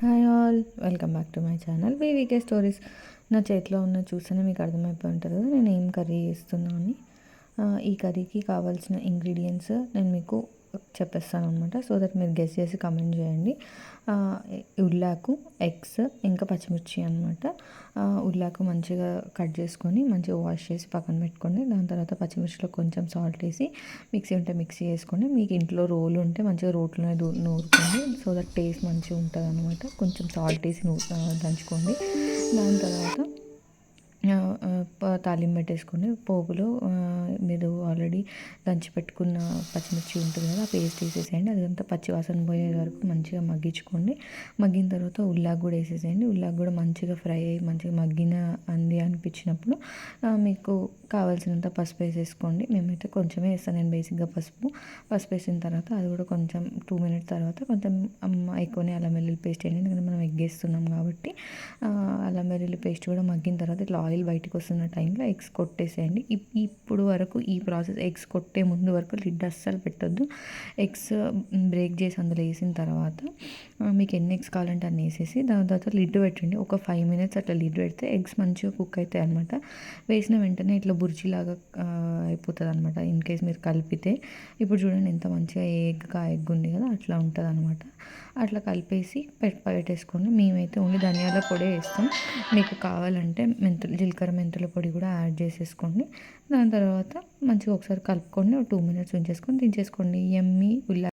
Hi all welcome back to my channel VVK stories నా చేతిలో ఉన్న చూస్తేనే మీకు అర్థమైపోయి ఉంటుంది నేను ఏం కర్రీ చేస్తున్నాను ఈ కర్రీకి కావాల్సిన ఇంగ్రీడియంట్స్ నేను మీకు చెప్పేస్తాను అనమాట సో దట్ మీరు గెస్ చేసి కమెంట్ చేయండి. ఉల్లాకు ఎగ్స్ ఇంకా పచ్చిమిర్చి అనమాట ఉల్లాకు మంచిగా కట్ చేసుకొని మంచిగా వాష్ చేసి పక్కన పెట్టుకోండి. దాని తర్వాత పచ్చిమిర్చిలో కొంచెం సాల్ట్ వేసి మిక్సీ ఉంటే మిక్సీ వేసుకోండి. మీకు ఇంట్లో రోలు ఉంటే మంచిగా రోట్లోనే నూరుకోండి. సో దట్ టేస్ట్ మంచిగా ఉంటుంది అనమాట కొంచెం సాల్ట్ వేసి నూ దంచుకోండి. దాని తర్వాత తాలింపు పెట్టేసుకుని పోపులో మీరు ఆల్రెడీ దంచి పెట్టుకున్న పచ్చిమిర్చి ఉంటుంది కదా ఆ పేస్ట్ వేసేసేయండి. అదంతా పచ్చి వాసన పోయే వరకు మంచిగా మగ్గించుకోండి. మగ్గిన తర్వాత ఉల్లాగ్ కూడా వేసేసేయండి. ఉల్లాగ్ కూడా మంచిగా ఫ్రై అయ్యి మంచిగా మగ్గిన అంది అనిపించినప్పుడు మీకు కావాల్సినంత పసుపు వేసేసుకోండి. మేమైతే కొంచెమే వేస్తాను నేను బేసిక్గా పసుపు పసుపు వేసిన తర్వాత అది కూడా కొంచెం టూ మినిట్స్ తర్వాత కొంచెం ఎక్కువనే అల్లం వెల్లుల్లి పేస్ట్ వేయండి. ఎందుకంటే మనం ఎగ్గేస్తున్నాం కాబట్టి అల్లం వెల్లుల్లి పేస్ట్ కూడా మగ్గిన తర్వాత ఇట్లా ఆయిల్ బయటకు వస్తున్నట్టు టైంలో ఎగ్స్ కొట్టేసేయండి. ఇప్పుడు వరకు ఈ ప్రాసెస్ ఎగ్స్ కొట్టే ముందు వరకు లిడ్ అస్సలు పెట్టద్దు. ఎగ్స్ బ్రేక్ చేసి అందులో వేసిన తర్వాత మీకు ఎన్ని ఎగ్స్ కావాలంటే అన్ని వేసేసి దాని తర్వాత లిడ్ పెట్టండి. ఒక ఫైవ్ మినిట్స్ అట్లా లిడ్ పెడితే ఎగ్స్ మంచిగా కుక్ అవుతాయి అనమాట వేసిన వెంటనే ఇట్లా బుర్జీలాగా అయిపోతుంది అనమాట ఇన్ కేస్ మీరు కలిపితే. ఇప్పుడు చూడండి ఎంత మంచిగా ఎగ్ కా ఎగ్ ఉంది కదా అట్లా ఉంటుంది అనమాట అట్లా కలిపేసి పెట్టేసుకోండి. మేమైతే ఓన్లీ ధనియాల పొడి వేస్తాం. మీకు కావాలంటే మెంతులు జీలకర్ర మెంతుల పొడి కూడా యాడ్ చేసేసుకోండి. దాని తర్వాత మంచిగా ఒకసారి కలుపుకొని టూ మినిట్స్ ఉంచేసుకొని దించేసుకోండి. ఎమ్మి ఉల్లి